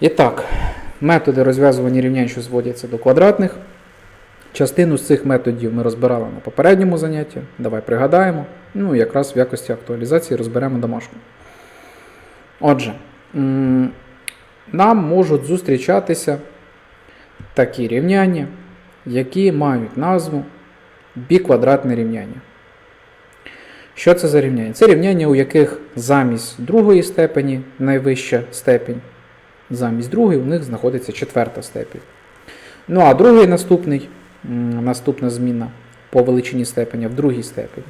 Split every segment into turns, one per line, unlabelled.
І так, методи розв'язування рівнянь, що зводяться до квадратних. Частину з цих методів ми розбирали на попередньому занятті. Давай пригадаємо. Ну, якраз в якості актуалізації розберемо домашню. Отже, нам можуть зустрічатися такі рівняння, які мають назву біквадратне рівняння. Що це за рівняння? Це рівняння, у яких замість другої степені найвища степень, замість другої у них знаходиться четверта степень. Ну а другий наступний, наступна зміна по величині степеня в другій степені.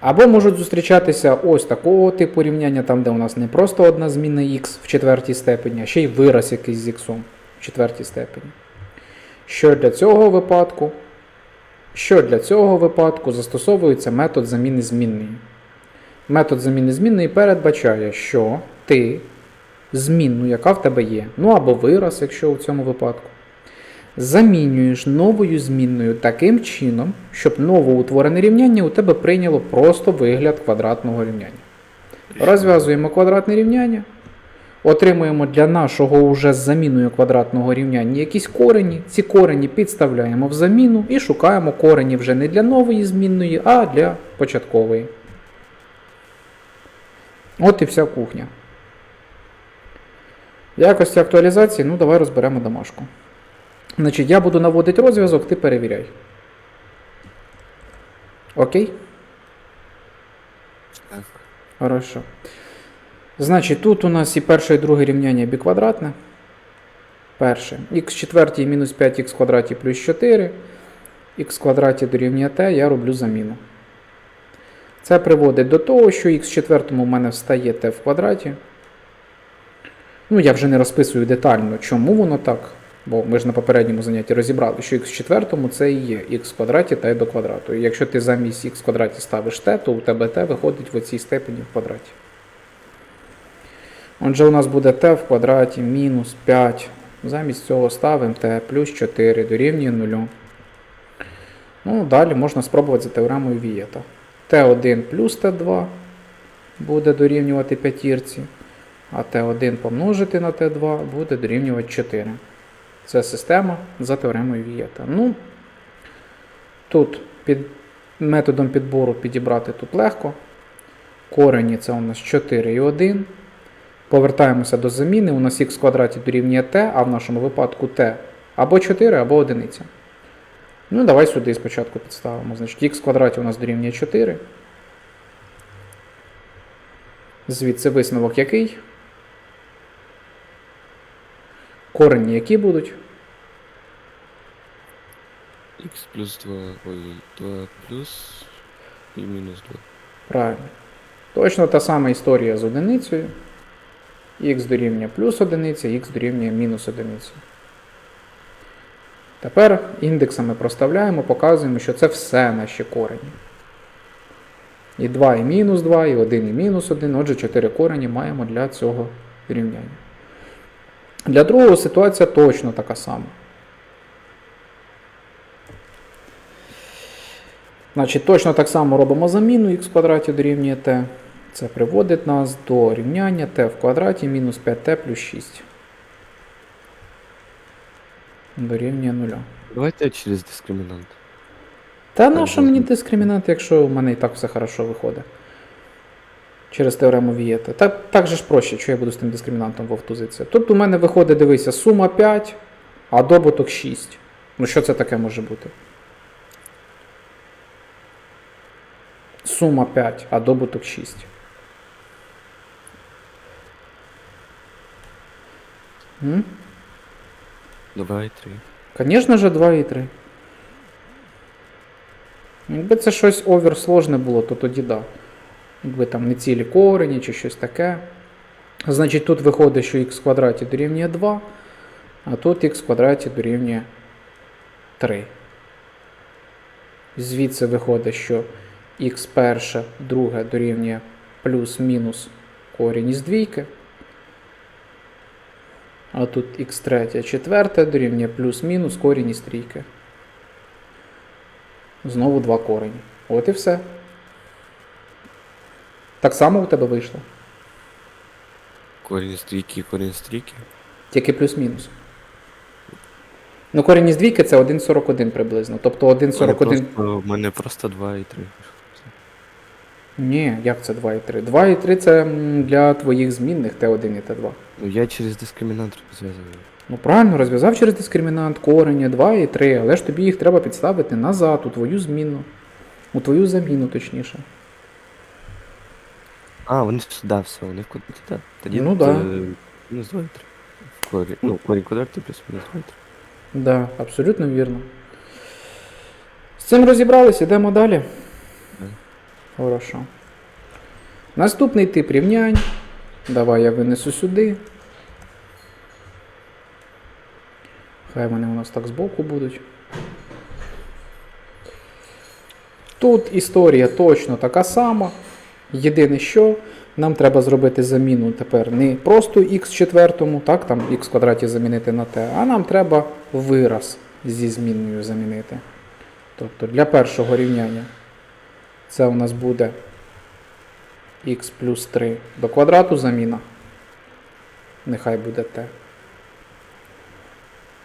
Або можуть зустрічатися ось такого типу рівняння, там, де у нас не просто одна зміна х в четвертій степені, а ще й вираз якийсь з х в четвертій степені. Що для цього випадку? Що для цього випадку застосовується метод заміни змінної. Метод заміни змінної передбачає, що ти змінну, яка в тебе є, ну або вираз, якщо в цьому випадку, замінюєш новою змінною таким чином, щоб новоутворене рівняння у тебе прийняло просто вигляд квадратного рівняння. Розв'язуємо квадратне рівняння. Отримуємо для нашого уже з заміною квадратного рівняння якісь корені. Ці корені підставляємо в заміну і шукаємо корені вже не для нової змінної, а для початкової. От і вся кухня. В якості актуалізації, ну давай розберемо домашку. Значить, я буду наводити розв'язок, ти перевіряй. Окей?
Так.
Хорошо. Значить, тут у нас і перше, і друге рівняння біквадратне. Перше. х четвертій мінус 5х квадраті плюс 4. х квадраті дорівнює t, я роблю заміну. Це приводить до того, що х четвертому в мене встає t в квадраті. Ну, я вже не розписую детально, чому воно так. Бо ми ж на попередньому занятті розібрали, що х четвертому це і є х в квадраті та й до квадрату. І якщо ти замість х в квадраті ставиш t, то у тебе t виходить в оцій степені в квадраті. Отже, у нас буде t в квадраті мінус 5. Замість цього ставимо t плюс 4 дорівнює 0. Ну, далі можна спробувати за теоремою Вієта. t1 плюс t2 буде дорівнювати п'ятірці, а t1 помножити на t2 буде дорівнювати 4. Це система за теоремою Вієта. Ну, тут під методом підбору підібрати тут легко. Корені це у нас 4 і 1. Повертаємося до заміни. У нас х в квадраті дорівнює t, а в нашому випадку t або 4, або 1. Ну, давай сюди спочатку підставимо. Значить, х в квадраті у нас дорівнює 4. Звідси висновок який? Корені які будуть?
Х плюс 2, ой, 2 плюс і мінус 2.
Правильно. Точно та сама історія з одиницею. х дорівнює плюс одиниця, х дорівнює мінус одиниця. Тепер індексами проставляємо, показуємо, що це все наші корені. І 2 і мінус 2, і 1 і мінус 1. Отже, 4 корені маємо для цього рівняння. Для другого ситуація точно така сама. Значить, точно так само робимо заміну х в квадраті дорівнює t. Це приводить нас до рівняння t в квадраті мінус 5t плюс 6. Дорівнює 0.
Давайте через дискримінант.
Та на що мені дискримінант, якщо у мене і так все хорошо виходить? Через теорему Вієта. Так, так же ж проще, що я буду з тим дискримінантом вовтузитися. Тут у мене виходить, дивися, сума 5, а добуток 6. Ну що це таке може бути? Сума 5, а добуток 6. М?
Давай 3.
Звісно ж, 2 і 3. Якби це щось оверсложне було, то тоді да. Якби там не цілі корені чи щось таке. Значить, тут виходить, що х квадраті дорівнює 2, а тут х квадраті дорівнює 3. Звідси виходить, що х перше, друге дорівнює плюс-мінус корінь із двійки. А тут х третє, четверте дорівнює плюс-мінус корінь із трійки. Знову два корені. От і все. Так само у тебе вийшло.
Корінь з двійки, корінь з трійки.
Тільки плюс-мінус. Ну, корінь із двійки це 1,41 приблизно. Тобто
У мене
1,41.
просто- У мене просто 2 і 3.
Ні, як це 2 і 3? 2 і 3 це для твоїх змінних Т1 і Т2.
Ну я через дискримінант розв'язую.
Ну правильно, розв'язав через дискримінант корення 2 і 3, але ж тобі їх треба підставити назад, у твою зміну. У твою заміну, точніше.
А, вони ж да, все, вони в квадраті, так. Тоді
Ну
е, мінус 2 і 3. В корі... Ну, корінь квадратний плюс мінус 2 і 3.
Да, абсолютно вірно. З цим розібрались, ідемо далі.
Да.
Хорошо. Наступний тип рівнянь. Давай я винесу сюди. Хай вони у нас так збоку будуть. Тут історія точно така сама. Єдине, що нам треба зробити заміну тепер не просто х четвертому, так, там х квадраті замінити на t, а нам треба вираз зі змінною замінити. Тобто для першого рівняння це у нас буде х плюс 3 до квадрату заміна. Нехай буде t.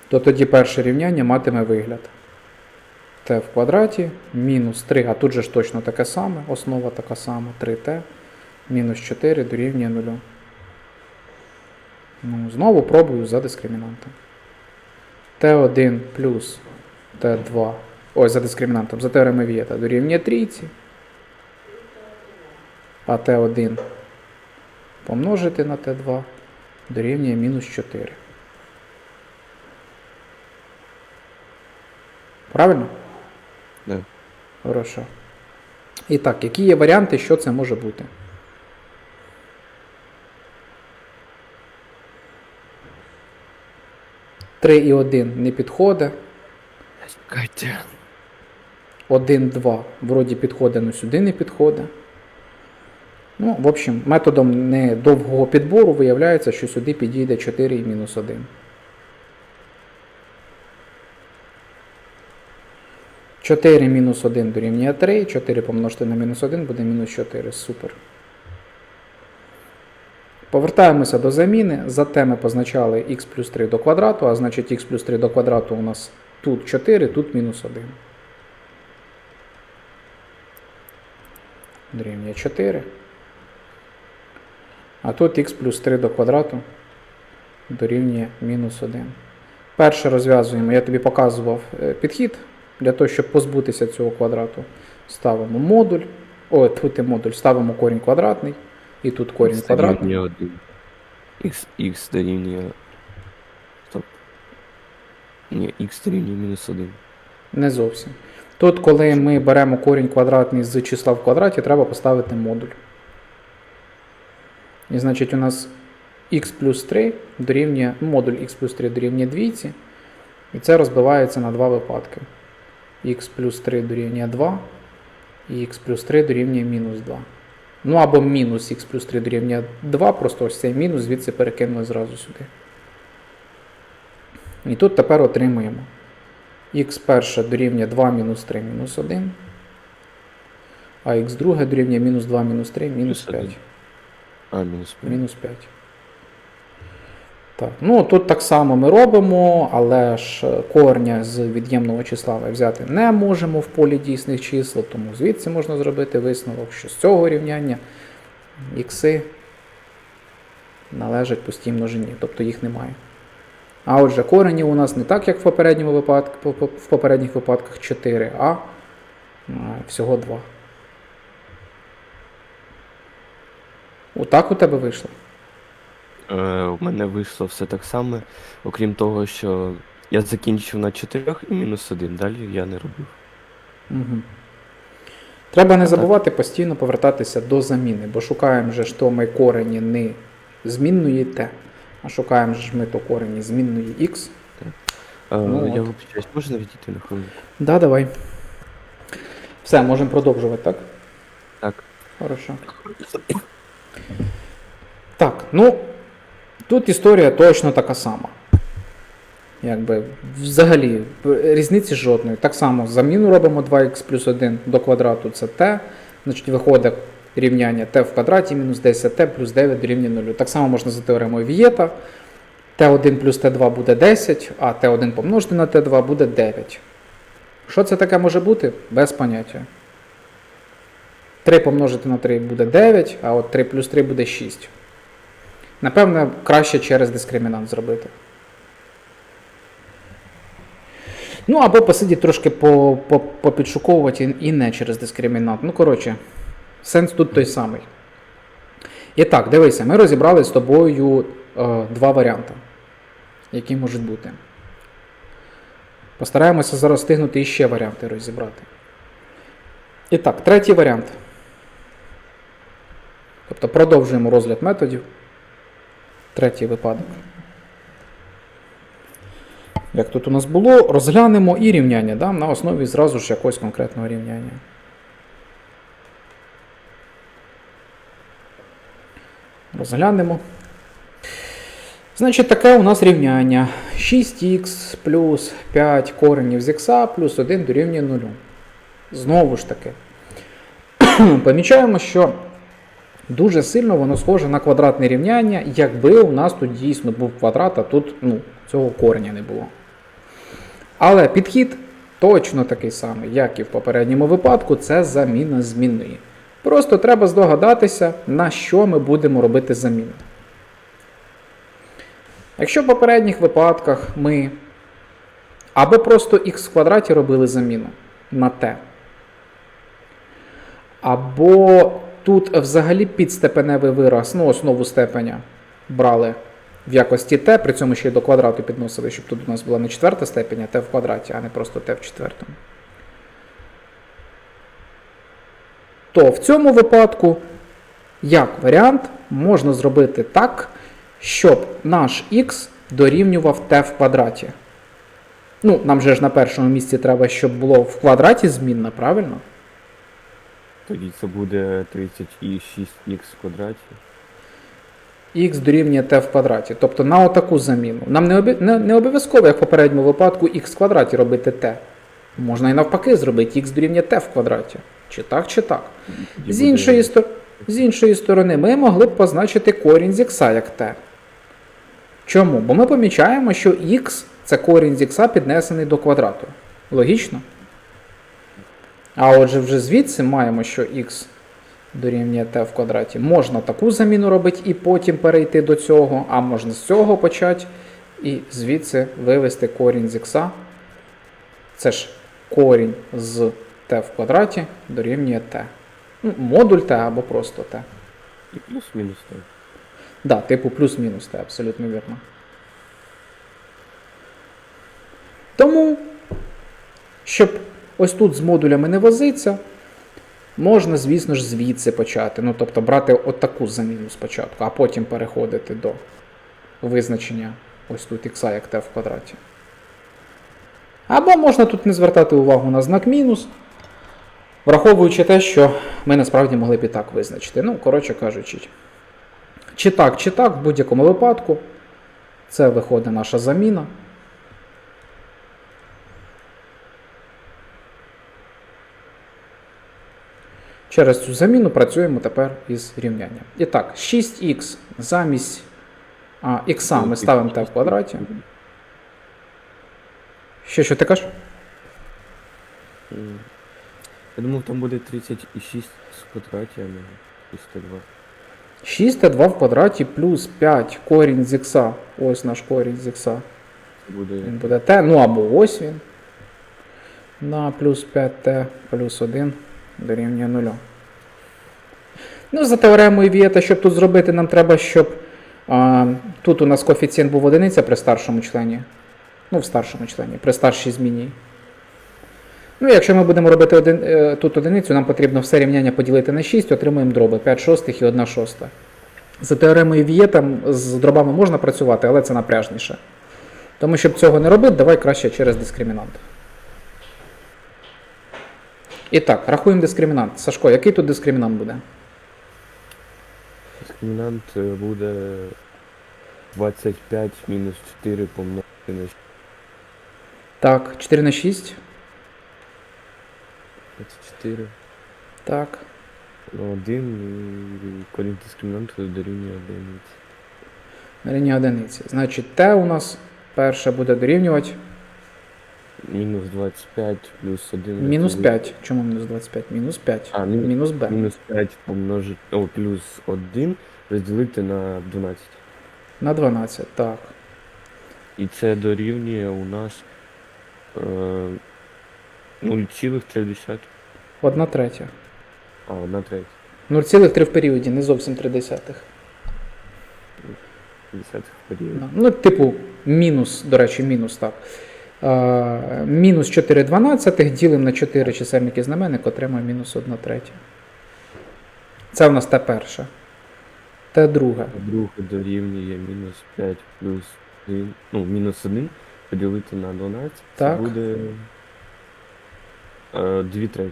То тоді перше рівняння матиме вигляд. T в квадраті мінус 3, а тут же ж точно таке саме, основа така сама, 3t, мінус 4 дорівнює 0. Ну, знову пробую за дискримінантом. t1 плюс t2, ой, за дискримінантом, за теоремою Вієта дорівнює трійці. А t1 помножити на t2 дорівнює мінус 4. Правильно? Хорошо. І так, які є варіанти, що це може бути? Три і 1 не підходить.
Чекайте.
1, 2 вроді підходить, але сюди не підходить. Ну, в общем, методом недовгого підбору виявляється, що сюди підійде 4 і мінус 1. 4 мінус 1 дорівнює 3, 4 помножити на мінус 1 буде мінус 4. Супер. Повертаємося до заміни. Зате ми позначали х плюс 3 до квадрату, а значить х плюс 3 до квадрату у нас тут 4, тут мінус 1. Дорівнює 4. А тут х плюс 3 до квадрату дорівнює мінус 1. Перше розв'язуємо, я тобі показував е, підхід. Для того, щоб позбутися цього квадрату, ставимо модуль. О, тут і модуль, ставимо корінь квадратний. І тут корінь
Х
квадратний.
дорівнює 1. Х, х дорівнює... Стоп. Ні, х дорівнює мінус 1.
Не зовсім. Тут, коли ми беремо корінь квадратний з числа в квадраті, треба поставити модуль. І значить у нас х плюс 3 дорівнює, модуль х плюс 3 дорівнює двійці. І це розбивається на два випадки. Х плюс 3 дорівнює 2, і х плюс 3 дорівнює мінус 2. Ну або мінус х плюс 3 дорівнює 2, просто ось цей мінус звідси перекинули зразу сюди. І тут тепер отримуємо х перше дорівнює 2 мінус 3 мінус 1, а х друге дорівнює мінус 2 мінус 3 мінус
Мінус
5.
А, мінус 5.
Мінус 5. Так, ну тут так само ми робимо, але ж е, корня з від'ємного числа ми взяти не можемо в полі дійсних чисел, тому звідси можна зробити висновок, що з цього рівняння ікси належать пустій множині, тобто їх немає. А отже, корені у нас не так, як в, попередньому випадку, в попередніх випадках 4, а е, всього 2. Отак у тебе вийшло.
Е, у мене вийшло все так само, окрім того, що я закінчив на 4 і мінус 1, далі я не робив.
Угу. Треба не забувати постійно повертатися до заміни, бо шукаємо же ж то ми корені не змінної t, а шукаємо ж ми то корені змінної x.
Е,
Ну,
я
от.
вибачаюсь, можна відійти на хвилинку?
Да, давай. Все, можемо продовжувати, так?
Так.
Хорошо. Так, ну тут історія точно така сама. Якби взагалі різниці жодної. Так само заміну робимо 2х плюс 1 до квадрату це t. Значить, виходить рівняння t в квадраті мінус 10t плюс 9 дорівнює 0. Так само можна за теоремою Вієта. t1 плюс t2 буде 10, а t1 помножити на t2 буде 9. Що це таке може бути? Без поняття. 3 помножити на 3 буде 9, а от 3 плюс 3 буде 6. Напевно, краще через дискримінант зробити. Ну, або посидіти трошки по, по, попідшуковувати і не через дискримінант. Ну, коротше, сенс тут той самий. І так, дивися, ми розібрали з тобою е, два варіанти, які можуть бути. Постараємося зараз встигнути іще варіанти розібрати. І так, третій варіант. Тобто продовжуємо розгляд методів. Третій випадок. Як тут у нас було, розглянемо і рівняння да? на основі зразу ж якогось конкретного рівняння. Розглянемо. Значить, таке у нас рівняння 6х плюс 5 коренів з х плюс 1 дорівнює 0. Знову ж таки, помічаємо, що дуже сильно воно схоже на квадратне рівняння, якби у нас тут дійсно був квадрат, а тут ну, цього кореня не було. Але підхід точно такий самий, як і в попередньому випадку, це заміна змінної. Просто треба здогадатися, на що ми будемо робити заміну. Якщо в попередніх випадках ми або просто х в квадраті робили заміну на t, або тут взагалі підстепеневий вираз, ну, основу степеня брали в якості t, при цьому ще й до квадрату підносили, щоб тут у нас була не четверта степень, а t в квадраті, а не просто t в четвертому. То в цьому випадку, як варіант, можна зробити так, щоб наш х дорівнював t в квадраті. Ну, нам же ж на першому місці треба, щоб було в квадраті змінна, правильно?
Тоді це буде 36х в квадраті.
х дорівнює t в квадраті. Тобто на отаку заміну. Нам не, обі... не, не обов'язково, як в попередньому випадку, х в квадраті робити t. Можна і навпаки зробити х дорівнює t в квадраті. Чи так, чи так. З іншої, стор- з іншої сторони, ми могли б позначити корінь з х як t. Чому? Бо ми помічаємо, що х це корінь з х піднесений до квадрату. Логічно? А отже, вже звідси маємо, що х дорівнює t в квадраті. Можна таку заміну робити і потім перейти до цього, а можна з цього почати і звідси вивести корінь з х. Це ж корінь з t в квадраті дорівнює t. Ну, модуль t або просто t.
І плюс-мінус так.
Да, типу плюс-мінус t, абсолютно вірно. Тому, щоб ось тут з модулями не возитися, можна, звісно ж, звідси почати. Ну, тобто брати отаку заміну спочатку, а потім переходити до визначення ось тут х як t в квадраті. Або можна тут не звертати увагу на знак мінус, враховуючи те, що ми насправді могли б і так визначити. Ну, коротше кажучи, чи так, чи так, в будь-якому випадку, це виходить наша заміна. Через цю заміну працюємо тепер із рівнянням. І так, 6х замість а, х ми ставимо t в квадраті. Що, що ти кажеш?
Я думав, там буде 36 в квадраті, а не 302.
6t2 в квадраті плюс 5 корінь з х. Ось наш корінь з х.
Буде
Він буде t, ну або ось він. На плюс 5t плюс 1 дорівнює 0. Ну, за теоремою Вієта, щоб тут зробити, нам треба, щоб а, тут у нас коефіцієнт був одиниця при старшому члені. Ну, в старшому члені, при старшій зміні. Ну, якщо ми будемо робити один, е, тут одиницю, нам потрібно все рівняння поділити на 6, отримуємо дроби 5 шостих і 1 шоста. За теоремою Вієта з дробами можна працювати, але це напряжніше. Тому, щоб цього не робити, давай краще через дискримінант. І так, рахуємо дискримінант. Сашко, який тут дискримінант буде?
дискримінант е, буде 25 мінус 4 помножити на
Так, 4 на 6.
24.
Так.
Ну, один і корінь дискримінанту дорівнює одиниці.
Рівня одиниці. Значить, t у нас перше буде дорівнювати
Мінус 25 плюс 1.
мінус 5. Чому мінус 25? Мінус 5.
А, мінус-
мінус b.
Мінус 5 помножити, о, плюс 1 розділити на 12.
На 12, так.
І це дорівнює у нас е, 0,3.
Одна третя.
А, 1 третя.
0,3 в періоді, не зовсім 3 десятих.
50 в період.
Ну, типу, мінус, до речі, мінус, так. А, мінус 4 дванадцятих ділимо на 4 чисельники знаменник, отримаємо мінус 1 третя. Це у нас те перше. Те друге.
А друге дорівнює мінус 5 плюс 1, ну, мінус 1 поділити на 12.
Так.
Це буде е, 2 треті.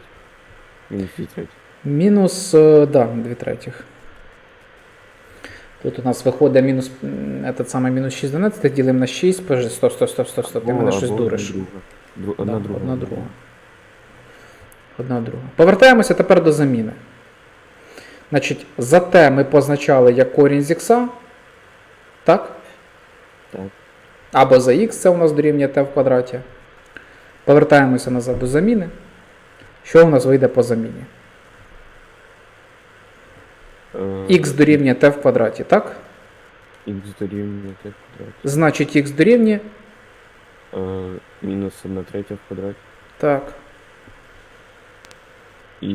Мінус 2 треті.
Мінус, е, да, 2 третіх. Тут у нас виходить мінус, этот самий мінус 6 12 ділимо на 6. Подожди, стоп, стоп, стоп, стоп, стоп. Ти мене щось дуриш.
Одна друга.
Одна друга. Одна друга. Повертаємося тепер до заміни. Значить, за те ми позначали як корінь з х, так?
Так.
Або за х це у нас дорівнює t в квадраті. Повертаємося назад до заміни. Що у нас вийде по заміні?
Е,
х дорівнює t в квадраті, так?
Х дорівнює t в квадраті.
Значить, х дорівнює.
Е, мінус 1 третя в квадраті.
Так.
І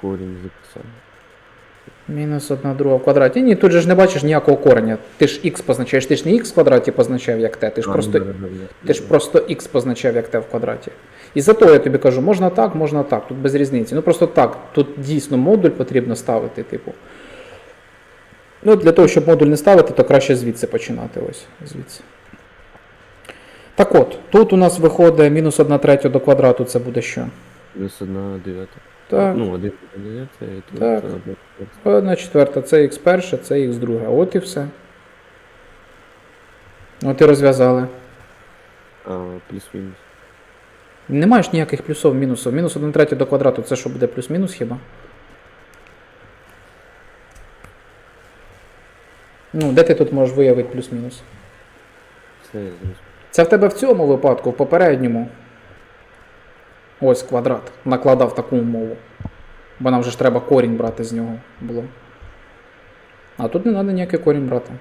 корінь з х.
Мінус 1 друга в квадраті. Ні, тут же ж не бачиш ніякого кореня. Ти ж х позначаєш, ти ж не х в квадраті позначав як t, ти ж
А,
просто
ну.
Ти ж просто x позначав як t в квадраті. І за то я тобі кажу, можна так, можна так, тут без різниці. Ну просто так, тут дійсно модуль потрібно ставити, типу. Ну, для того, щоб модуль не ставити, то краще звідси починати. Ось, звідси. Так от, тут у нас виходить мінус 1 третя до квадрату, це буде що?
Плюс 1 дев'ята.
Так,
Ну, 1 дев'ята, і тут
Так.
одна четверта.
1 четверта, це х перше, це х друге. От і все. От і розв'язали.
А, плюс-мінус.
Не маєш ніяких плюсов, мінусів. Мінус 1 третя до квадрату, це що буде плюс-мінус хіба? Ну, де ти тут можеш виявити плюс-мінус?
Це я зрозумів.
Це в тебе в цьому випадку, в попередньому. Ось квадрат. Накладав таку умову. Бо нам вже ж треба корінь брати з нього було. А тут не треба ніякий корінь брати.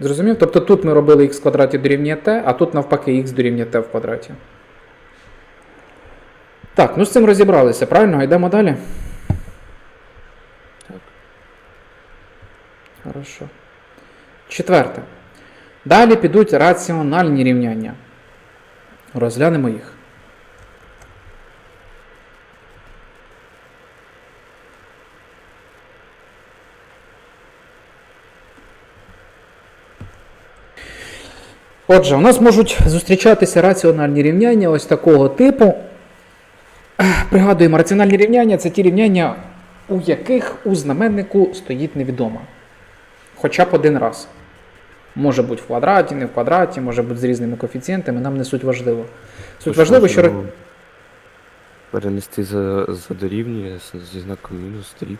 Зрозумів? Тобто тут ми робили х в квадраті дорівнює t, а тут навпаки х дорівнює t в квадраті. Так, ну з цим розібралися, правильно? Йдемо далі.
Так.
Хорошо. Четверте. Далі підуть раціональні рівняння. Розглянемо їх. Отже, у нас можуть зустрічатися раціональні рівняння ось такого типу. Пригадуємо, раціональні рівняння це ті рівняння, у яких у знаменнику стоїть невідома. Хоча б один раз. Може бути в квадраті, не в квадраті, може бути з різними коефіцієнтами, нам не суть важливо. Суть
Тож
важливо, що.
Перенести за, за дорівнює з- зі знаком мінус дріб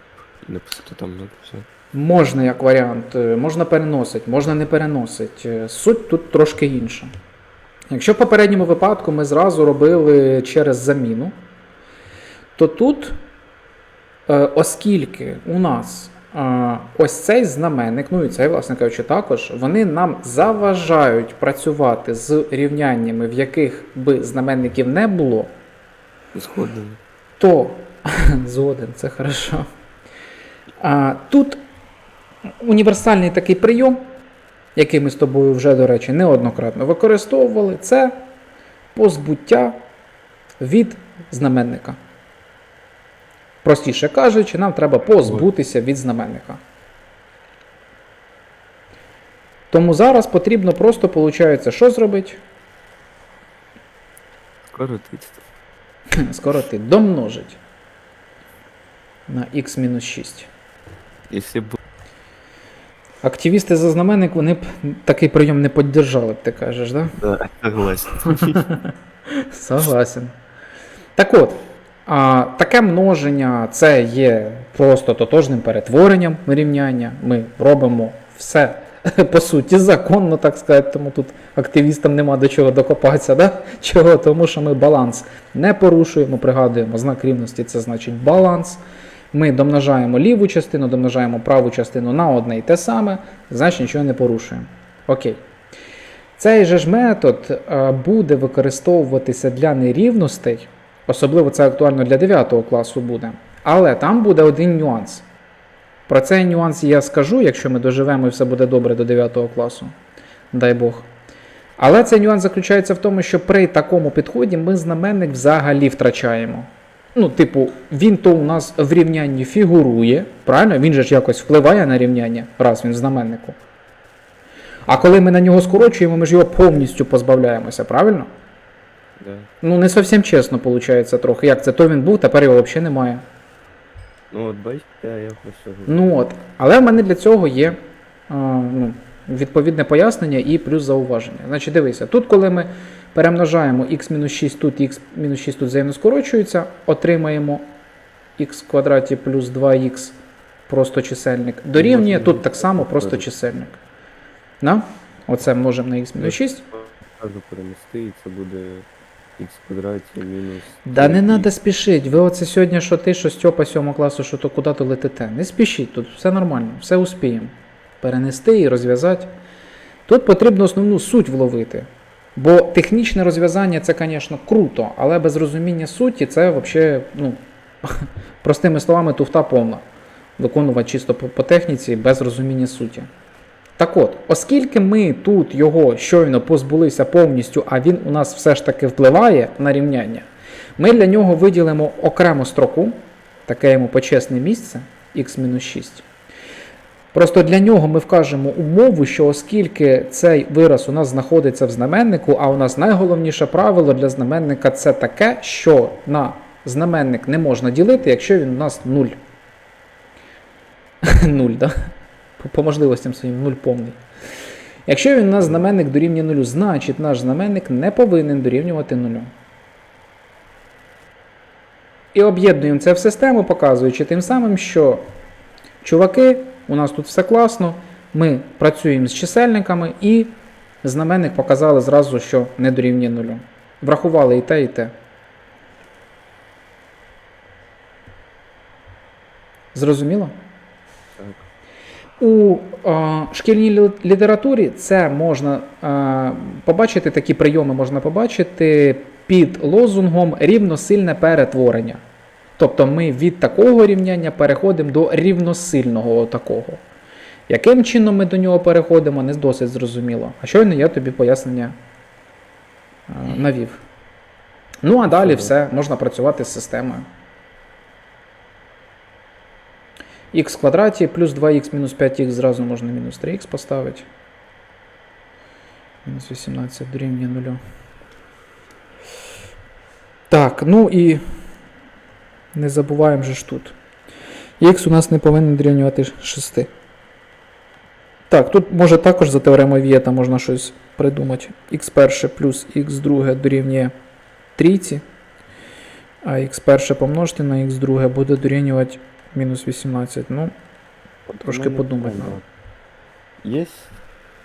і написати там ну, все.
Можна як варіант, е, можна переносити, можна не переносити. Е, Суть тут трошки інша. Якщо в попередньому випадку ми зразу робили через заміну, то тут, е, оскільки у нас е, ось цей знаменник, ну і цей, власне кажучи, також, вони нам заважають працювати з рівняннями, в яких би знаменників не було,
Згоден.
то згоден, це хорошо. Тут універсальний такий прийом, який ми з тобою вже, до речі, неоднократно використовували, це позбуття від знаменника. Простіше кажучи, нам треба позбутися від знаменника. Тому зараз потрібно просто, виходить, що зробити?
Скоротить.
Скоротити, домножить на х-6.
Якщо б
Активісти за знаменник вони б такий прийом не піддержали б, ти кажеш, да?
да, согласен.
Согласен. Так от, А, таке множення це є просто тотожним перетворенням рівняння. Ми робимо все по суті законно, так сказати, тому тут активістам нема до чого докопатися. Да? Чого? Тому що ми баланс не порушуємо, пригадуємо, знак рівності це значить баланс. Ми домножаємо ліву частину, домножаємо праву частину на одне і те саме, значить нічого не порушуємо. Окей. Цей же ж метод е, буде використовуватися для нерівностей, особливо це актуально для 9 класу буде. Але там буде один нюанс. Про цей нюанс я скажу, якщо ми доживемо і все буде добре до 9 класу. Дай Бог. Але цей нюанс заключається в тому, що при такому підході ми знаменник взагалі втрачаємо. Ну, типу, він то у нас в рівнянні фігурує, правильно? Він же ж якось впливає на рівняння, раз він в знаменнику. А коли ми на нього скорочуємо, ми ж його повністю позбавляємося, правильно?
Да.
Ну, не зовсім чесно виходить трохи. Як це? То він був, тепер його взагалі немає.
Ну от бачите, я хочу.
Ну от. Але в мене для цього є а, ну, відповідне пояснення і плюс зауваження. Значить, дивися, тут, коли ми перемножаємо x-6 тут, x-6 тут взаємно скорочується, отримаємо x квадраті плюс 2х просто чисельник. Дорівнює тут так само просто чисельник. На? Оце множимо на x-6.
Кажу перенести, і це буде х квадраті мінус.
Да не треба спішити. Ви оце сьогодні, що ти, що Стьопа 7 класу, що то куди то летите. Не спішіть, тут все нормально, все успіємо. Перенести і розв'язати. Тут потрібно основну суть вловити. Бо технічне розв'язання це, звісно, круто, але без розуміння суті це взагалі, ну, простими словами, туфта повна. Виконувати чисто по, по техніці без розуміння суті. Так от, оскільки ми тут його щойно позбулися повністю, а він у нас все ж таки впливає на рівняння, ми для нього виділимо окрему строку, таке йому почесне місце, x-6. Просто для нього ми вкажемо умову, що оскільки цей вираз у нас знаходиться в знаменнику, а у нас найголовніше правило для знаменника це таке, що на знаменник не можна ділити, якщо він у нас 0. 0, да? По, можливостям своїм 0 повний. Якщо він у нас знаменник дорівнює 0, значить наш знаменник не повинен дорівнювати 0. І об'єднуємо це в систему, показуючи тим самим, що чуваки, у нас тут все класно, ми працюємо з чисельниками і знаменник показали зразу, що не дорівнює 0. Врахували і те, і те. Зрозуміло? У е, шкільній літературі це можна е, побачити, такі прийоми можна побачити під лозунгом рівносильне перетворення. Тобто ми від такого рівняння переходимо до рівносильного такого. Яким чином ми до нього переходимо, не досить зрозуміло. А щойно я тобі пояснення е, навів. Ну а далі все, можна працювати з системою. Х квадраті плюс 2х мінус 5х зразу можна мінус 3х поставити. Мінус 18 дорівнює 0. Так, ну і не забуваємо же ж тут. Х у нас не повинен дорівнювати 6. Так, тут може також за теоремою Вієта можна щось придумати. х перше плюс х друге дорівнює трійці. А х перше помножити на х друге буде дорівнювати мінус 18. Ну, Трошки подумати.
Є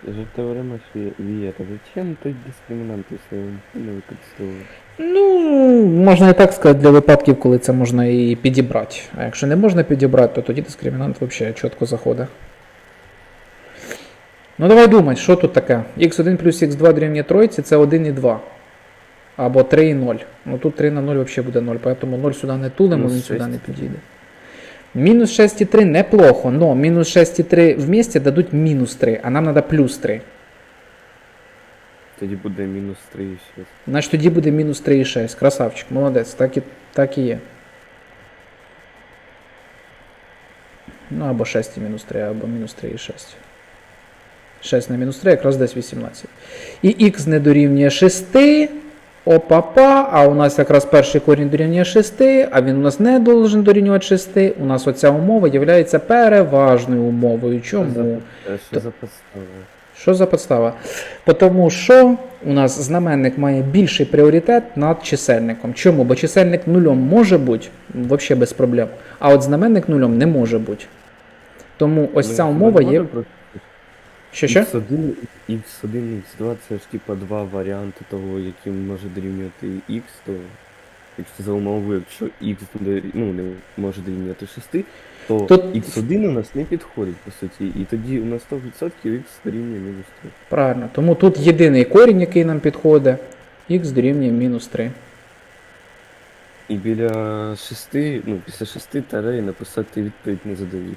же теорема Вієта. Зачем той дискримінант, ніхто не використовує?
ну, можна і так сказати, для випадків, коли це можна і підібрати. А якщо не можна підібрати, то тоді дискримінант взагалі чітко заходить. Ну, давай думай, що тут таке? х1 плюс х2 дорівнює тройці це 1 і 2. Або 3 і 0. Ну тут 3 на 0 взагалі буде 0, поэтому 0 сюди не тулимо, він сюди не підійде. Мінус 6,3 неплохо, но мінус 6,3 вместе дадуть мінус 3, а нам треба плюс 3.
Тоді буде мінус 3 і 6.
Значить тоді буде мінус 3,6. Красавчик, молодець, так і, так і є. Ну або 6 і мінус 3, або мінус 3,6. 6 на мінус 3 якраз десь 18. І х не дорівнює 6. Опа-па, а у нас якраз перший корінь дорівнює 6, а він у нас не должен дорівнювати 6. У нас оця умова є переважною умовою. Чому?
Що за підстава?
Що за підстава? Тому що у нас знаменник має більший пріоритет над чисельником. Чому? Бо чисельник нулем може бути взагалі без проблем, а от знаменник нулем не може бути. Тому ось ця умова є. Що що?
X1, X1, X2 це ж типа два варіанти того, яким може дорівнювати X, то якщо за умовою, якщо X ну, не може дорівнювати 6, то
Тут-
X1 у нас не підходить, по суті, і тоді у нас 100% X дорівнює мінус 3.
Правильно. Тому тут єдиний корінь, який нам підходить, х дорівнює мінус 3.
І біля 6, ну, після 6 тарей написати відповідь не задовільно.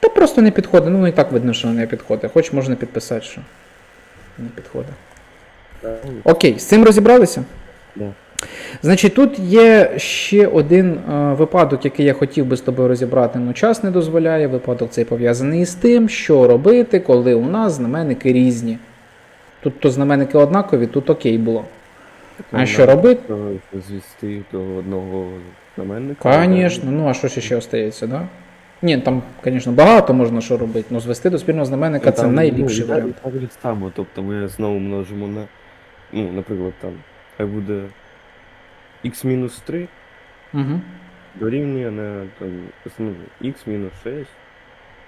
Та просто не підходить. Ну і так видно, що не підходить. Хоч можна підписати, що не підходить. Окей, з цим розібралися? Значить, тут є ще один е, випадок, який я хотів би з тобою розібрати, але час не дозволяє. Випадок цей пов'язаний з тим, що робити, коли у нас знаменники різні. Тут то знаменники однакові, тут окей було. А що робити?
Звісти до одного знаменника.
Звісно, ну а що ще, остається, да? Ні, там, звісно, багато можна що робити, але звести до спільного знаменника це
Там,
найліпший
ну,
варіант.
Так, так само, тобто ми знову множимо на, ну, наприклад, там, хай буде x-3
Угу.
дорівнює на там, ну, x мінус 6.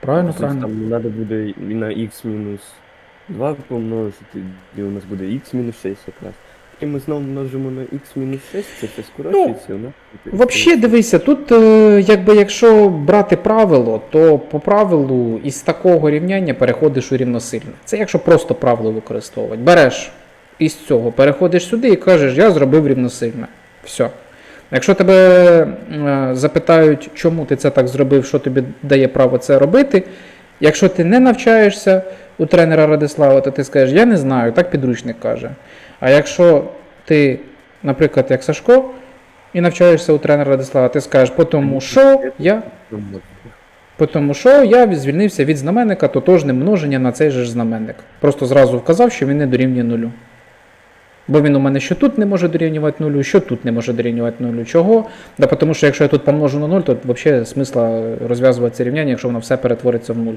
Правильно,
По
правильно.
Там треба буде і на x-2 помножити, і у нас буде x-6 якраз. І ми знову множимо на x мінус 6, це все скорочується, ну,
Взагалі, дивися, тут, е, якби якщо брати правило, то по правилу із такого рівняння переходиш у рівносильне. Це якщо просто правило використовувати. Береш із цього, переходиш сюди і кажеш, я зробив рівносильне. Все. Якщо тебе е, запитають, чому ти це так зробив, що тобі дає право це робити. Якщо ти не навчаєшся у тренера Радислава, то ти скажеш, я не знаю, так підручник каже. А якщо ти, наприклад, як Сашко, і навчаєшся у тренера Радислава, ти скажеш, тому що я, тому що я звільнився від знаменника тотожним множенням на цей же ж знаменник. Просто зразу вказав, що він не дорівнює нулю. Бо він у мене що тут не може дорівнювати нулю, що тут не може дорівнювати нулю. Чого? Да тому що якщо я тут помножу на 0, то взагалі смисла розв'язувати це рівняння, якщо воно все перетвориться в нуль.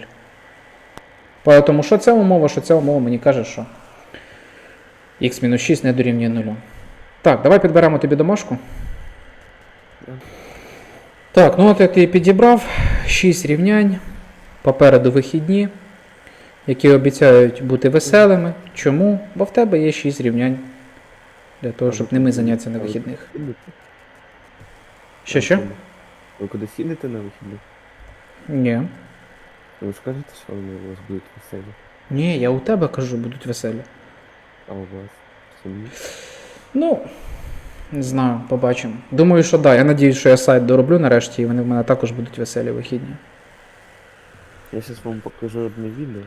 Тому що ця умова, що ця умова мені каже, що х-6 не дорівнює нулю. Так, давай підберемо тобі домашку. Так, ну от я ти підібрав 6 рівнянь. Попереду вихідні, які обіцяють бути веселими. Чому? Бо в тебе є 6 рівнянь для того, щоб ними зайнятися на вихідних. Що що?
Ви кудись їдете на вихідних?
Ні.
Ви ж кажете, що вони у вас будуть веселі,
Ні, я у тебе кажу, будуть веселі.
А у вас сумні?
Ну, не знаю, побачимо. Думаю, що так. Да. Я надіюсь, що я сайт дороблю нарешті, і вони в мене також будуть веселі вихідні.
Я зараз вам покажу одне відео.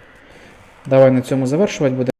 Давай на цьому завершувати буде.